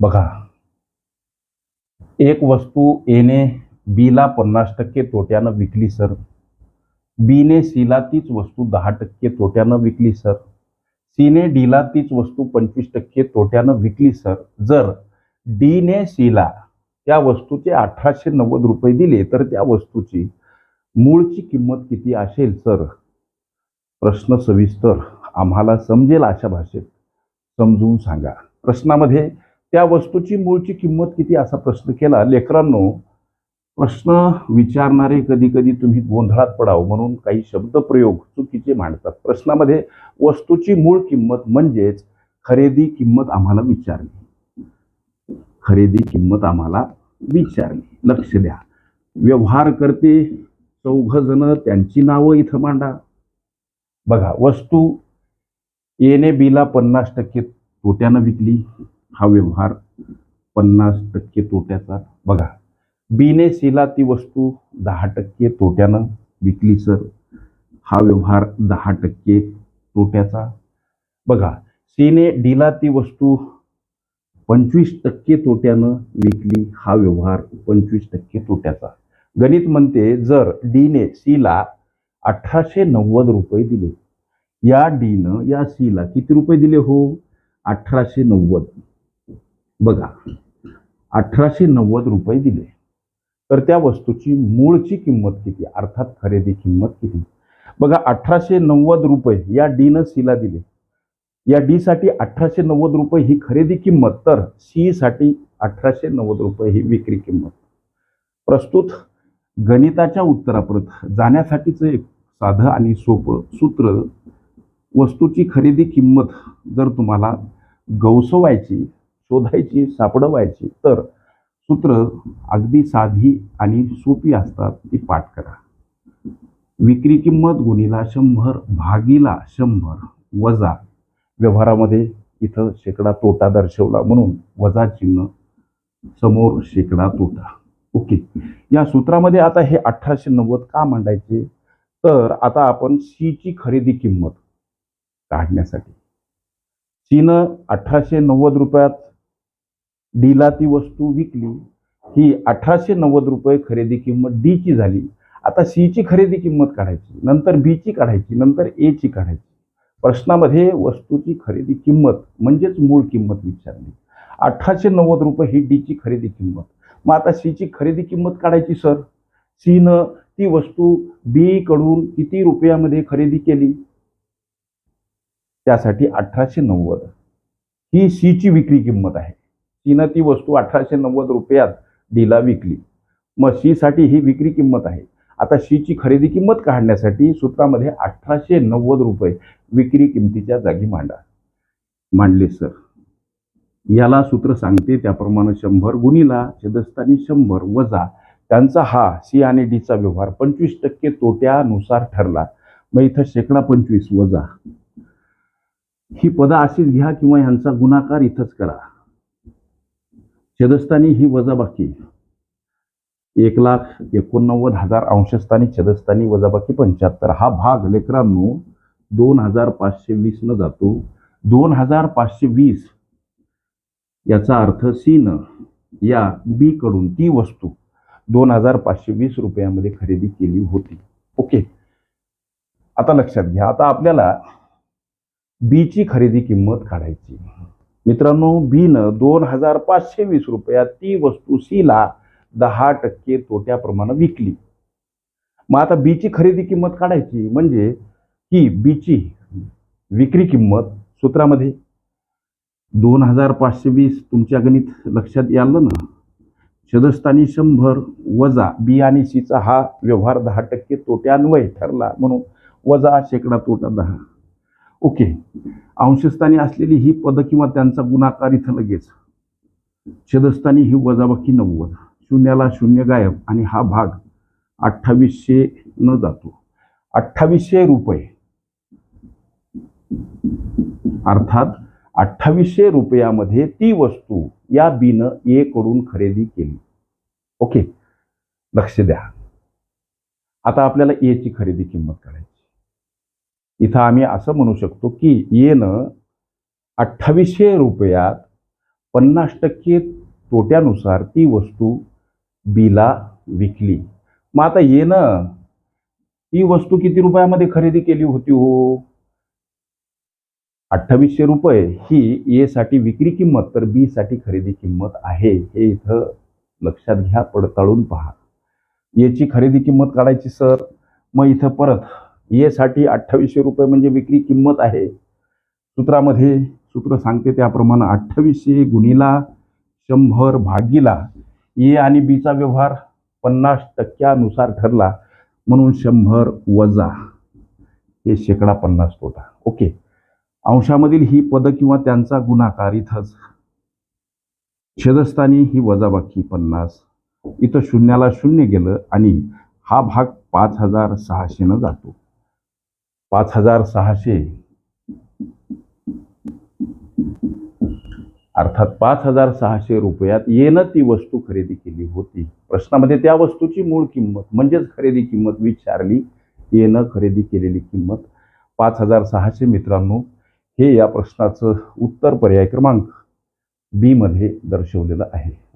बघा. एक वस्तू एने बीला पन्नास टक्के तोट्यानं विकली सर बीने सीला तीच वस्तू दहा टक्के तोट्यानं विकली सर सीने डीला तीच वस्तू पंचवीस टक्के तोट्यानं विकली सर जर डीने सीला त्या वस्तूचे अठराशे नव्वद रुपये दिले तर त्या वस्तूची मूळची किंमत किती असेल सर प्रश्न सविस्तर आम्हाला समजेल अशा भाषेत. समजून सांगा. प्रश्नामध्ये त्या वस्तूची मूळची किंमत किती असा प्रश्न केला. लेकरांनो प्रश्न विचारणारे कधी कधी तुम्ही गोंधळात पडाव म्हणून काही शब्दप्रयोग चुकीचे मांडतात. प्रश्नामध्ये वस्तूची मूळ किंमत म्हणजेच खरेदी किंमत आम्हाला विचारली. खरेदी किंमत आम्हाला विचारली. लक्ष द्या. व्यवहार करते चौघ जण त्यांची नावं इथं मांडा. बघा वस्तू येणे बीला पन्नास टक्के तोट्यानं विकली. हा व्यवहार पन्नास टक्के तोट्याचा बघा. बीने सीला ती वस्तू दहा टक्के तोट्यानं विकली सर. हा व्यवहार दहा टक्के तोट्याचा. बघा सीने डीला ती वस्तू पंचवीस टक्के तोट्यानं विकली हा व्यवहार पंचवीस टक्के तोट्याचा. गणित म्हणते जर डीने सीला अठराशे नव्वद रुपये दिले या डीनं या सीला किती रुपये दिले हो? अठराशे नव्वद. बघा अठराशे नव्वद रुपये दिले. तर त्या वस्तूची मूळची किंमत किती? अर्थात खरेदी किंमत किती? बघा अठराशे नव्वद रुपये या डीनं सीला दिले. या डी साठी अठराशे नव्वद रुपये ही खरेदी किंमत तर सी साठी अठराशे नव्वद रुपये ही विक्री किंमत. प्रस्तुत गणिताच्या उत्तराप्रत जाण्यासाठीचं एक साधं आणि सोपं सूत्र वस्तूची खरेदी किंमत जर तुम्हाला गवसवायची शोधायची सापडवायची. तर सूत्र अगदी साधी आणि सोपी असतात ती पाठ करा. विक्री किंमत गुणीला शंभर भागीला शंभर वजा. व्यवहारामध्ये इथं शेकडा तोटा दर्शवला म्हणून वजा चिन्ह समोर शेकडा तोटा. ओके. या सूत्रामध्ये आता हे अठराशे नव्वद का मांडायचे? तर आता आपण सीची खरेदी किंमत काढण्यासाठी. चीनं अठराशे नव्वद रुपयात डीला ती वस्तू विकली ही अठराशे नव्वद रुपये खरेदी किंमत डीची झाली. आता सीची खरेदी किंमत काढायची नंतर बीची काढायची नंतर एची काढायची. प्रश्नामध्ये वस्तूची खरेदी किंमत म्हणजेच मूळ किंमत विचारली. अठराशे नव्वद रुपये ही डीची खरेदी किंमत. मग आता सीची खरेदी किंमत काढायची सर? सीनं ती वस्तू बी कडून किती रुपयामध्ये खरेदी केली? त्यासाठी अठराशे नव्वद. ही सीची विक्री किंमत आहे. तिनं ती वस्तू अठराशे नव्वद रुपयात डीला विकली. मग शीसाठी ही विक्री किंमत आहे. आता शीची खरेदी किंमत काढण्यासाठी सूत्रामध्ये अठराशे नव्वद रुपये विक्री किमतीच्या जागी मांडा. मांडले सर. याला सूत्र सांगते त्याप्रमाणे शंभर गुणीला छेदस्थानी शंभर वजा त्यांचा हा सी आणि डीचा व्यवहार पंचवीस टक्के तोट्यानुसार ठरला. मग इथं शेकडा पंचवीस वजा. ही पदं अशीच घ्या किंवा ह्यांचा गुणाकार इथंच करा. छेदस्थानी ही वजाबाकी. एक लाख एकोणनव्वद हजार अंशस्थानी छेदस्थानी वजाबाकी पंच्याहत्तर. हा भाग लेकरांनो दोन हजार पाचशे वीस न जातो. दोन हजार पाचशे वीस याचा अर्थ सीन या बी कडून ती वस्तू दोन हजार पाचशे वीस रुपयामध्ये खरेदी केली होती. ओके. आता लक्षात घ्या. आता आपल्याला बीची खरेदी किंमत काढायची. मित्रांनो बीनं दोन हजार पाचशे वीस रुपयात ती वस्तू सीला दहा टक्के तोट्याप्रमाणे विकली. मग आता बीची खरेदी किंमत काढायची म्हणजे ही बीची विक्री किंमत सूत्रामध्ये दोन हजार पाचशे वीस तुमच्या गणित लक्षात यालं ना? छदस्थानी शंभर वजा बी आणि सीचा हा व्यवहार दहा टक्के तोट्यान्वय ठरला म्हणून वजा शेकडा तोटा दहा. ओके. अंशस्थानी असलेली ही पद किंवा त्यांचा गुणाकार इथं लगेच. छेदस्थानी ही वजाबाकी नव्वद. शून्याला शून्य गायब आणि हा भाग अठ्ठावीसशे न जातो. अठ्ठावीसशे रुपये. अर्थात अठ्ठावीसशे रुपयामध्ये ती वस्तू या बीनं ए कडून खरेदी केली. ओके. लक्ष द्या. आता आपल्याला ए ची खरेदी किंमत काढायची इथं आम्ही असं म्हणू शकतो की येनं अठ्ठावीसशे रुपयात पन्नास टक्के तोट्यानुसार ती वस्तू बीला विकली. मग आता ये ती वस्तू किती रुपयामध्ये खरेदी केली होती हो? अठ्ठावीसशे रुपये ही ए साठी विक्री किंमत तर बी साठी खरेदी किंमत आहे. हे इथं लक्षात घ्या पडताळून पहा. एची खरेदी किंमत काढायची सर. मग इथं परत ए साठी अठ्ठावीसशे रुपये म्हणजे विक्री किंमत आहे. सूत्रामध्ये सूत्र सांगते त्याप्रमाणे अठ्ठावीसशे गुणिला शंभर भागीला ए आणि बीचा व्यवहार पन्नास टक्क्यानुसार ठरला. म्हणून शंभर वजा. हे शेकडा पन्नास तोटा. ओके. अंशामधील ही पदं किंवा त्यांचा गुणाकार इथंच. छेदस्थानी ही वजाबाकी पन्नास. इथं शून्याला शून्य गेलं आणि हा भाग पाच हजार सहाशेनं जातो. पाच हजार सहाशे. अर्थात पाच हजार सहाशे रुपयात येणं ती वस्तू खरेदी केली होती. प्रश्नामध्ये त्या वस्तूची मूळ किंमत म्हणजेच खरेदी किंमत विचारली येणं खरेदी केलेली किंमत पाच हजार सहाशे मित्रांनो हे या प्रश्नाचं उत्तर पर्याय क्रमांक बी मध्ये दर्शवलेलं आहे.